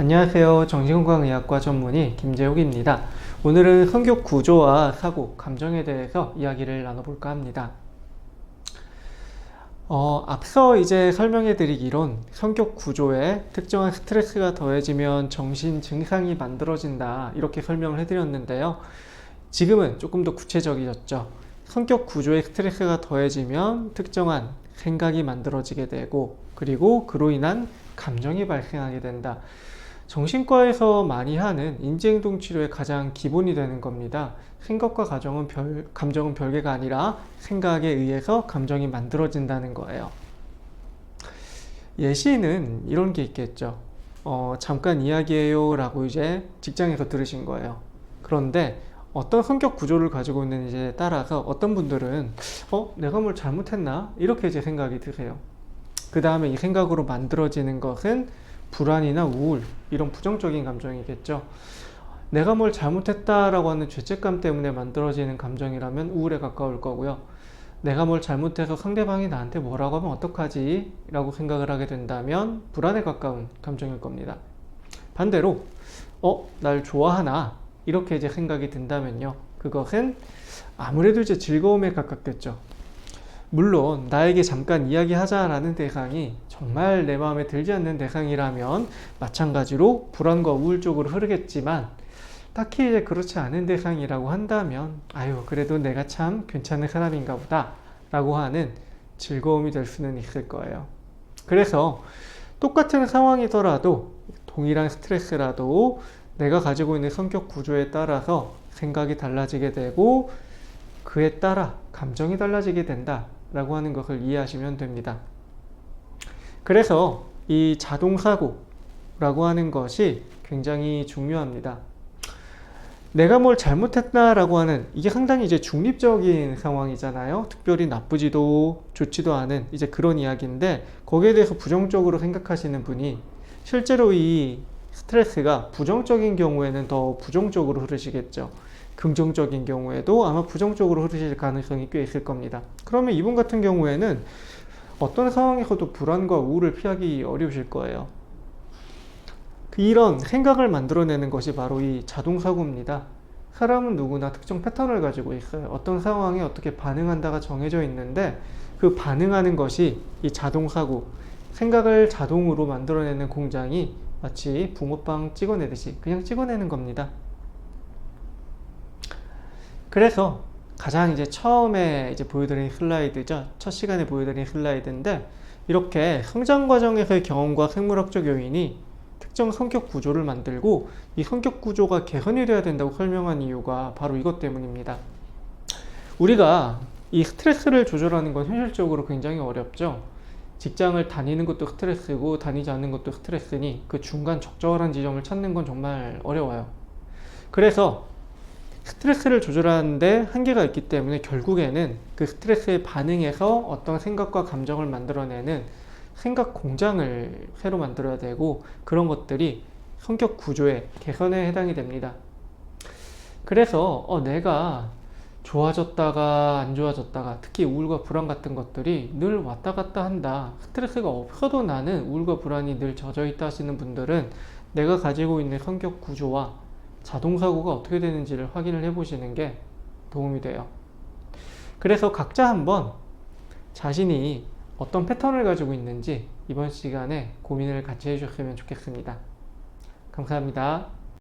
안녕하세요. 정신건강의학과 전문의 김재욱입니다. 오늘은 성격 구조와 사고, 감정에 대해서 이야기를 나눠볼까 합니다. 어, 앞서 이제 설명해 드리기론 성격 구조에 특정한 스트레스가 더해지면 정신 증상이 만들어진다. 이렇게 설명을 해드렸는데요. 지금은 조금 더 구체적이졌죠. 성격 구조에 스트레스가 더해지면 특정한 생각이 만들어지게 되고, 그리고 그로 인한 감정이 발생하게 된다. 정신과에서 많이 하는 인지행동 치료의 가장 기본이 되는 겁니다. 생각과 가정은 별, 감정은 별개가 아니라 생각에 의해서 감정이 만들어진다는 거예요. 예시는 이런 게 있겠죠. 어, 잠깐 이야기해요 라고 이제 직장에서 들으신 거예요. 그런데 어떤 성격 구조를 가지고 있는지에 따라서 어떤 분들은 어, 내가 뭘 잘못했나? 이렇게 이제 생각이 드세요. 그 다음에 이 생각으로 만들어지는 것은 불안이나 우울 이런 부정적인 감정이겠죠. 내가 뭘 잘못했다라고 하는 죄책감 때문에 만들어지는 감정이라면 우울에 가까울 거고요. 내가 뭘 잘못해서 상대방이 나한테 뭐라고 하면 어떡하지? 라고 생각을 하게 된다면 불안에 가까운 감정일 겁니다. 반대로, 어, 날 좋아하나? 이렇게 이제 생각이 든다면요. 그것은 아무래도 이제 즐거움에 가깝겠죠. 물론 나에게 잠깐 이야기하자라는 대상이 정말 내 마음에 들지 않는 대상이라면 마찬가지로 불안과 우울 쪽으로 흐르겠지만 딱히 이제 그렇지 않은 대상이라고 한다면 아유 그래도 내가 참 괜찮은 사람인가 보다 라고 하는 즐거움이 될 수는 있을 거예요. 그래서 똑같은 상황이더라도 동일한 스트레스라도 내가 가지고 있는 성격 구조에 따라서 생각이 달라지게 되고 그에 따라 감정이 달라지게 된다 라고 하는 것을 이해하시면 됩니다. 그래서 이 자동사고라고 하는 것이 굉장히 중요합니다. 내가 뭘 잘못했다라고 하는 이게 상당히 이제 중립적인 상황이잖아요. 특별히 나쁘지도 좋지도 않은 이제 그런 이야기인데 거기에 대해서 부정적으로 생각하시는 분이 실제로 이 스트레스가 부정적인 경우에는 더 부정적으로 흐르시겠죠. 긍정적인 경우에도 아마 부정적으로 흐르실 가능성이 꽤 있을 겁니다. 그러면 이분 같은 경우에는 어떤 상황에서도 불안과 우울을 피하기 어려우실 거예요. 이런 생각을 만들어내는 것이 바로 이 자동사고입니다. 사람은 누구나 특정 패턴을 가지고 있어요. 어떤 상황에 어떻게 반응한다가 정해져 있는데 그 반응하는 것이 이 자동사고, 생각을 자동으로 만들어내는 공장이 마치 붕어빵 찍어내듯이 그냥 찍어내는 겁니다. 그래서 가장 이제 처음에 이제 보여드린 슬라이드죠. 첫 시간에 보여드린 슬라이드인데 이렇게 성장 과정에서의 경험과 생물학적 요인이 특정 성격 구조를 만들고 이 성격 구조가 개선이 돼야 된다고 설명한 이유가 바로 이것 때문입니다. 우리가 이 스트레스를 조절하는 건 현실적으로 굉장히 어렵죠. 직장을 다니는 것도 스트레스고 다니지 않는 것도 스트레스니 그 중간 적절한 지점을 찾는 건 정말 어려워요. 그래서 스트레스를 조절하는데 한계가 있기 때문에 결국에는 그 스트레스에 반응해서 어떤 생각과 감정을 만들어내는 생각 공장을 새로 만들어야 되고 그런 것들이 성격 구조의 개선에 해당이 됩니다. 그래서 어, 내가 좋아졌다가 안 좋아졌다가 특히 우울과 불안 같은 것들이 늘 왔다 갔다 한다. 스트레스가 없어도 나는 우울과 불안이 늘 젖어 있다 하시는 분들은 내가 가지고 있는 성격 구조와 자동사고가 어떻게 되는지를 확인을 해 보시는 게 도움이 돼요. 그래서 각자 한번 자신이 어떤 패턴을 가지고 있는지 이번 시간에 고민을 같이 해주셨으면 좋겠습니다. 감사합니다.